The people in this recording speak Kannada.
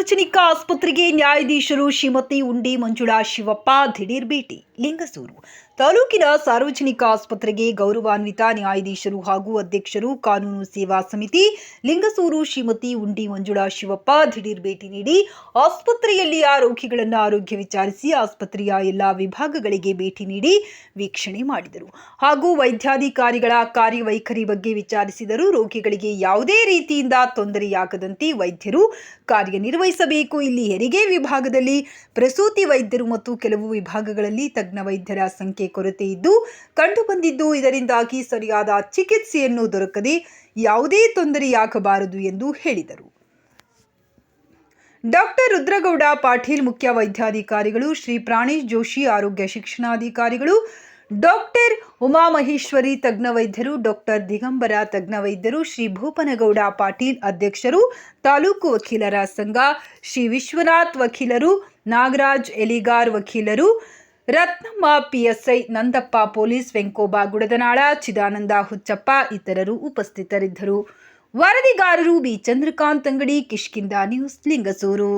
ಸಾರ್ವಜನಿಕ ಆಸ್ಪತ್ರೆಗೆ ನ್ಯಾಯಾಧೀಶರು ಶ್ರೀಮತಿ ಉಂಡಿ ಮಂಜುಳಾ ಶಿವಪ್ಪ ದಿಢೀರ್ ಭೇಟಿ ಲಿಂಗಸೂರು. ತಾಲೂಕಿನ ಸಾರ್ವಜನಿಕ ಆಸ್ಪತ್ರೆಗೆ ಗೌರವಾನ್ವಿತ ನ್ಯಾಯಾಧೀಶರು ಹಾಗೂ ಅಧ್ಯಕ್ಷರು ಕಾನೂನು ಸೇವಾ ಸಮಿತಿ, ಲಿಂಗಸೂರು ಶ್ರೀಮತಿ ಉಂಡಿ ಮಂಜುಳಾ ಶಿವಪ್ಪ ದಿಢೀರ್ ಭೇಟಿ ನೀಡಿ ಆಸ್ಪತ್ರೆಯಲ್ಲಿಯ ರೋಗಿಗಳನ್ನು ಆರೋಗ್ಯ ವಿಚಾರಿಸಿ ಆಸ್ಪತ್ರೆಯ ಎಲ್ಲ ವಿಭಾಗಗಳಿಗೆ ಭೇಟಿ ನೀಡಿ ವೀಕ್ಷಣೆ ಮಾಡಿದರು. ಹಾಗೂ ವೈದ್ಯಾಧಿಕಾರಿಗಳ ಕಾರ್ಯವೈಖರಿ ಬಗ್ಗೆ ವಿಚಾರಿಸಿದರು ರೋಗಿಗಳಿಗೆ ಯಾವುದೇ ರೀತಿಯಿಂದ ತೊಂದರೆಯಾಗದಂತೆ ವೈದ್ಯರು ಕಾರ್ಯನಿರ್ವಹಿಸಬೇಕು. ಇಲ್ಲಿ ಹೆರಿಗೆ ವಿಭಾಗದಲ್ಲಿ ಪ್ರಸೂತಿ ವೈದ್ಯರು ಮತ್ತು ಕೆಲವು ವಿಭಾಗಗಳಲ್ಲಿ ತಜ್ಞ ವೈದ್ಯರ ಸಂಖ್ಯೆ ಕೊರತೆ ಇದ್ದು ಕಂಡುಬಂದಿದ್ದು ಇದರಿಂದಾಗಿ ಸರಿಯಾದ ಚಿಕಿತ್ಸೆಯನ್ನು ದೊರಕದೆ ಯಾವುದೇ ತೊಂದರೆಯಾಗಬಾರದು ಎಂದು ಹೇಳಿದರು. ಡಾಕ್ಟರ್ ರುದ್ರಗೌಡ, ಪಾಟೀಲ್ ಮುಖ್ಯ ವೈದ್ಯಾಧಿಕಾರಿಗಳು, ಶ್ರೀ ಪ್ರಾಣೇಶ್ ಜೋಶಿ ಆರೋಗ್ಯ ಶಿಕ್ಷಣಾಧಿಕಾರಿಗಳು ಡಾಕ್ಟರ್ ಉಮಾಮಹೇಶ್ವರಿ ತಜ್ಞ ವೈದ್ಯರು ಡಾಕ್ಟರ್ ದಿಗಂಬರ ತಜ್ಞ ವೈದ್ಯರು, ಶ್ರೀ ಭೂಪನಗೌಡ ಪಾಟೀಲ್ ಅಧ್ಯಕ್ಷರು, ತಾಲೂಕು ವಕೀಲರ ಸಂಘ, ಶ್ರೀ ವಿಶ್ವನಾಥ್ ವಕೀಲರು, ನಾಗರಾಜ್ ಎಲಿಗಾರ್ ವಕೀಲರು ರತ್ನಮ್ಮ ಪಿಎಸ್ಐ ನಂದಪ್ಪ ಪೊಲೀಸ್ ವೆಂಕೋಬ ಗುಡದನಾಳ, ಚಿದಾನಂದ ಹುಚ್ಚಪ್ಪ ಇತರರು ಉಪಸ್ಥಿತರಿದ್ದರು. ವರದಿಗಾರರು ಬಿ. ಚಂದ್ರಕಾಂತ್ ಅಂಗಡಿ ಕಿಷ್ಕಿಂದ ನ್ಯೂಸ್, ಲಿಂಗಸೂರು.